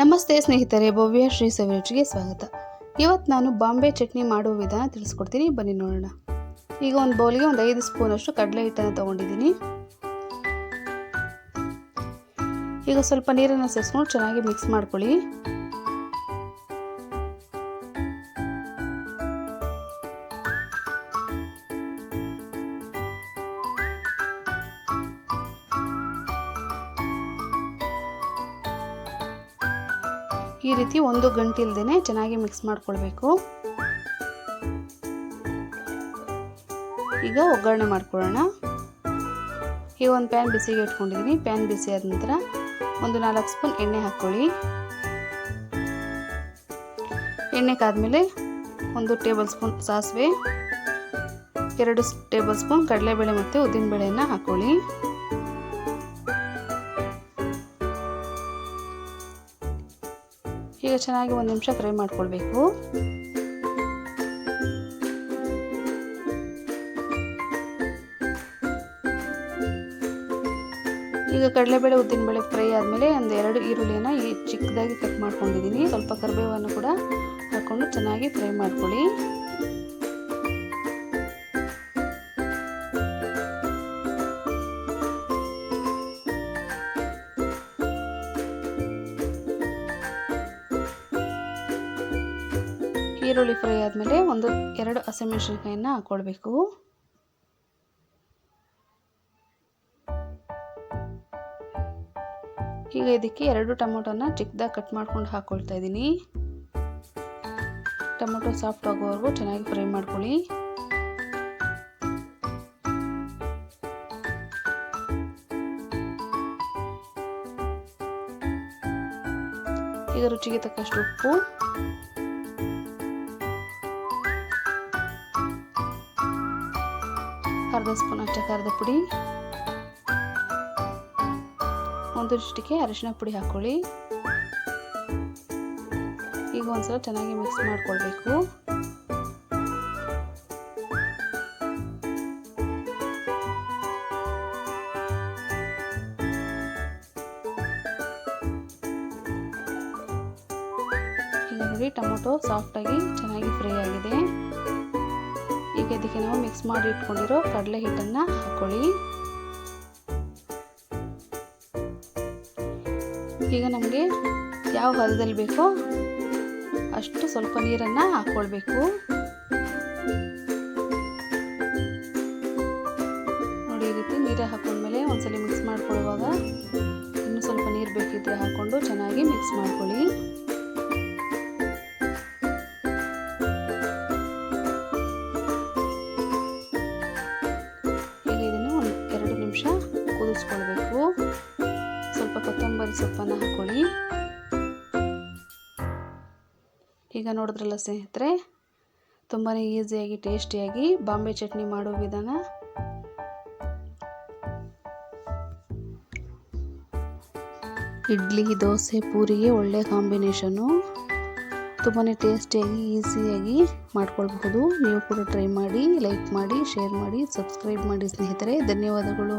ನಮಸ್ತೆ ಸ್ನೇಹಿತರೆ, ಭವ್ಯ ಶ್ರೀ ಸವಿರುಚಿಗೆ ಸ್ವಾಗತ. ಇವತ್ತು ನಾನು ಬಾಂಬೆ ಚಟ್ನಿ ಮಾಡುವ ವಿಧಾನ ತಿಳಿಸ್ಕೊಡ್ತೀನಿ. ಬನ್ನಿ ನೋಡೋಣ. ಈಗ ಒಂದು ಬೌಲ್ಗೆ ಒಂದು ಐದು ಸ್ಪೂನಷ್ಟು ಕಡಲೆ ಹಿಟ್ಟನ್ನು ತೊಗೊಂಡಿದ್ದೀನಿ. ಈಗ ಸ್ವಲ್ಪ ನೀರನ್ನು ಸೇರಿಸ್ಕೊಂಡು ಚೆನ್ನಾಗಿ ಮಿಕ್ಸ್ ಮಾಡ್ಕೊಳ್ಳಿ. ಈ ರೀತಿ ಒಂದು ಗಂಟೆ ಇಲ್ದೇ ಚೆನ್ನಾಗಿ ಮಿಕ್ಸ್ ಮಾಡ್ಕೊಳ್ಬೇಕು. ಈಗ ಒಗ್ಗರಣೆ ಮಾಡ್ಕೊಳ್ಳೋಣ. ಈಗ ಒಂದು ಪ್ಯಾನ್ ಬಿಸಿಗೆ ಇಟ್ಕೊಂಡಿದ್ದೀನಿ ಪ್ಯಾನ್ ಬಿಸಿ ಆದ ನಂತರ ಒಂದು ನಾಲ್ಕು ಸ್ಪೂನ್ ಎಣ್ಣೆ ಹಾಕ್ಕೊಳ್ಳಿ. ಎಣ್ಣೆ ಕಾದ್ಮೇಲೆ ಒಂದು ಟೇಬಲ್ ಸ್ಪೂನ್ ಸಾಸಿವೆ, ಎರಡು ಟೇಬಲ್ ಸ್ಪೂನ್ ಕಡಲೆಬೇಳೆ ಮತ್ತು ಉದ್ದಿನಬೇಳೆಯನ್ನು ಹಾಕ್ಕೊಳ್ಳಿ. ಈಗ ಚೆನ್ನಾಗಿ ಒಂದು ನಿಮಿಷ ಫ್ರೈ ಮಾಡ್ಕೊಳ್ಬೇಕು. ಈಗ ಕಡಲೆಬೇಳೆ ಉದ್ದಿನಬೇಳೆ ಫ್ರೈ ಆದಮೇಲೆ ಒಂದು ಎರಡು ಈರುಳ್ಳಿಯನ್ನು ಈ ಚಿಕ್ಕದಾಗಿ ಕಟ್ ಮಾಡ್ಕೊಂಡಿದ್ದೀನಿ. ಸ್ವಲ್ಪ ಕರಿಬೇವನ್ನು ಕೂಡ ಹಾಕ್ಕೊಂಡು ಚೆನ್ನಾಗಿ ಫ್ರೈ ಮಾಡ್ಕೊಳ್ಳಿ. ಈರುಳ್ಳಿ ಫ್ರೈ ಆದಮೇಲೆ ಒಂದು ಎರಡು ಹಸಿಮೆಣಸಿನ್ಕಾಯಿನ ಹಾಕ್ಕೊಳ್ಬೇಕು ಈಗ ಇದಕ್ಕೆ ಎರಡು ಟೊಮೊಟೊನ ಚಿಕ್ಕದಾಗಿ ಕಟ್ ಮಾಡ್ಕೊಂಡು ಹಾಕ್ಕೊಳ್ತಾ ಇದ್ದೀನಿ. ಟೊಮೊಟೊ ಸಾಫ್ಟ್ ಆಗೋವರೆಗೂ ಚೆನ್ನಾಗಿ ಫ್ರೈ ಮಾಡ್ಕೊಳ್ಳಿ. ಈಗ ರುಚಿಗೆ ತಕ್ಕಷ್ಟು ಉಪ್ಪು. ಅರ್ಧ ಸ್ಪೂನ್ ಅಷ್ಟೇ ಖಾರದ ಪುಡಿ. ಒಂದು ಚಿಟಿಕೆ ಅರಿಶಿನ ಪುಡಿ ಹಾಕ್ಕೊಳ್ಳಿ ಈಗ ಒಂದ್ಸಲ ಚೆನ್ನಾಗಿ ಮಿಕ್ಸ್ ಮಾಡ್ಕೊಳ್ಬೇಕು. ಟೊಮೊಟೊ ಸಾಫ್ಟಾಗಿ ಚೆನ್ನಾಗಿ ಫ್ರೈ ಆಗಿದೆ. ಈಗ ಇದಕ್ಕೆ ನಾವು ಮಿಕ್ಸ್ ಮಾಡಿ ಇಟ್ಕೊಂಡಿರೋ ಕಡಲೆ ಹಿಟ್ಟನ್ನು ಹಾಕ್ಕೊಳ್ಳಿ ಈಗ ನಮಗೆ ಯಾವ ಹದದಲ್ಲಿ ಬೇಕೋ ಅಷ್ಟು ಸ್ವಲ್ಪ ನೀರನ್ನು ಹಾಕ್ಕೊಳ್ಬೇಕು ನೋಡಿ ಈ ರೀತಿ ನೀರು ಹಾಕೊಂಡ್ಮೇಲೆ ಒಂದ್ಸಲ ಮಿಕ್ಸ್ ಮಾಡ್ಕೊಳ್ಳುವಾಗ ಕುದಿಸ್ಕೊಳ್ಬೇಕು ಸ್ವಲ್ಪ ಕೊತ್ತಂಬರಿ ಸೊಪ್ಪನ್ನು ಹಾಕ್ಕೊಳ್ಳಿ. ಈಗ ನೋಡಿದ್ರಲ್ಲ ಸ್ನೇಹಿತರೆ ತುಂಬಾ ಈಸಿಯಾಗಿ, ಟೇಸ್ಟಿಯಾಗಿ ಬಾಂಬೆ ಚಟ್ನಿ ಮಾಡೋ ವಿಧಾನ. ಇಡ್ಲಿ, ದೋಸೆ, ಪೂರಿಗೆ ಒಳ್ಳೆ ಕಾಂಬಿನೇಷನು ತುಂಬಾ ಟೇಸ್ಟಿಯಾಗಿ, ಈಸಿಯಾಗಿ ಮಾಡ್ಕೊಳ್ಬಹುದು. ನೀವು ಕೂಡ ಟ್ರೈ ಮಾಡಿ, ಲೈಕ್ ಮಾಡಿ, ಶೇರ್ ಮಾಡಿ, ಸಬ್ಸ್ಕ್ರೈಬ್ ಮಾಡಿ ಸ್ನೇಹಿತರೆ. ಧನ್ಯವಾದಗಳು.